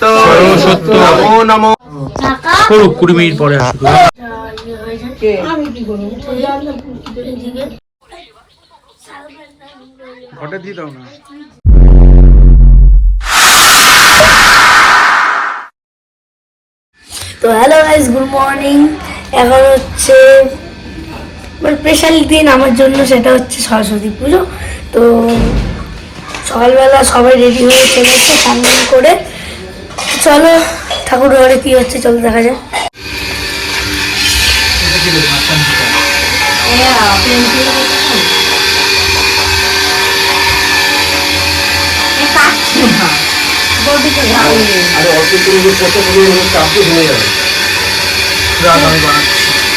তে। নমো নমো। করুক কুড়ি মিনিট পরে ঘটে দিয়ে দাও না। Hello guys good morning. এখন হচ্ছে স্পেশাল দিন আমার জন্য সেটা হচ্ছে সরস্বতী পুজো। তো সকালবেলা সবাই রেডি হয়ে চলে স্নান করে চলো, ঠাকুর ঘরে কি হচ্ছে চলো দেখা যায়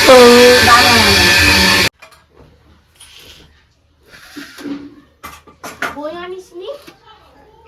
তো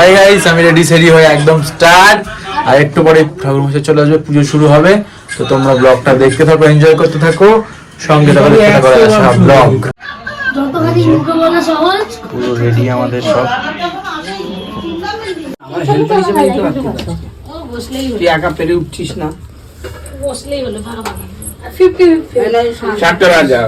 হাই গাইস আমি রেডি সেডি হয়ে একদম স্টার্ট আর একটু পরে ঠাকুর মশাই চলে আসবে পুজো শুরু হবে। তো তোমরা ব্লগটা দেখতে থাকো এনজয় করতে থাকো। সঙ্গে থাকো দেখতে থাকো সব ব্লগ যতখানি মুখে বলা সহজ। পুরো রেডি আমাদের সব। তুই একা পেরে উঠছিস না। বসলেই হলো ভালো ফিফটি ফিফটি চারটে রাজা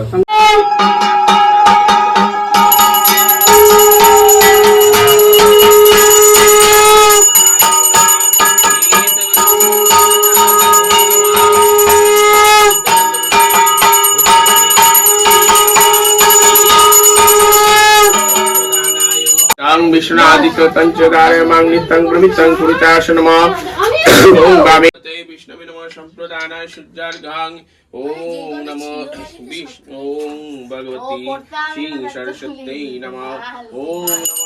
कृष्णादिकृतञ्चकारे माङ्गितं प्रमितं कुरुताश नमः ॐ वामे विष्णवे नमः सम्प्रदानाय शुद्धार्घाङ् ॐ नमो विष्णु ॐ भगवती श्री सरस्वत्यै नमः ॐ नमः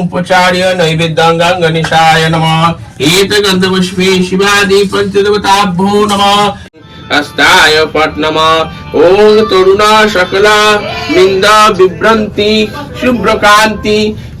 उपचार्य नैवेद्याङ्गां गणेशाय नमः एतगन्धपुष्पे शिवादि पञ्चदेवताभ्यो नमः हस्ताय पट नमः ॐ तरुणा सकला निन्दा विभ्रन्ति शुभ्रकान्ति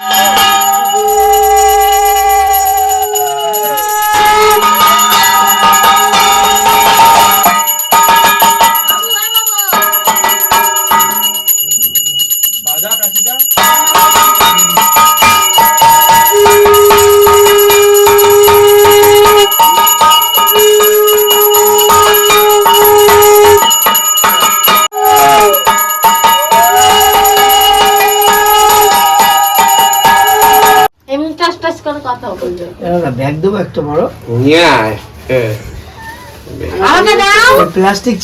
Yeah. ব্যাগ দেবো একটা বড়? হ্যাঁ। প্লাস্টিক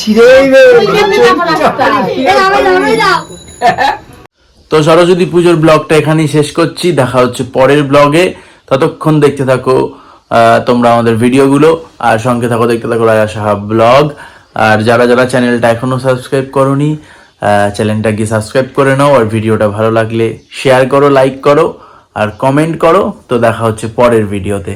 তো সরস্বতী পুজোর ব্লগটা এখানেই শেষ করছি। দেখা হচ্ছে পরের ব্লগে। ততক্ষণ দেখতে থাকো আহ, তোমরা আমাদের ভিডিওগুলো। আর সঙ্গে থাকো দেখতে থাকো রাজা সাহা ব্লগ। আর যারা যারা চ্যানেলটা এখনও সাবস্ক্রাইব করোনি চ্যানেলটা গিয়ে সাবস্ক্রাইব করে নাও। আর ভিডিওটা ভালো লাগলে শেয়ার করো লাইক করো। আর কমেন্ট করো তো দেখা হচ্ছে পরের ভিডিওতে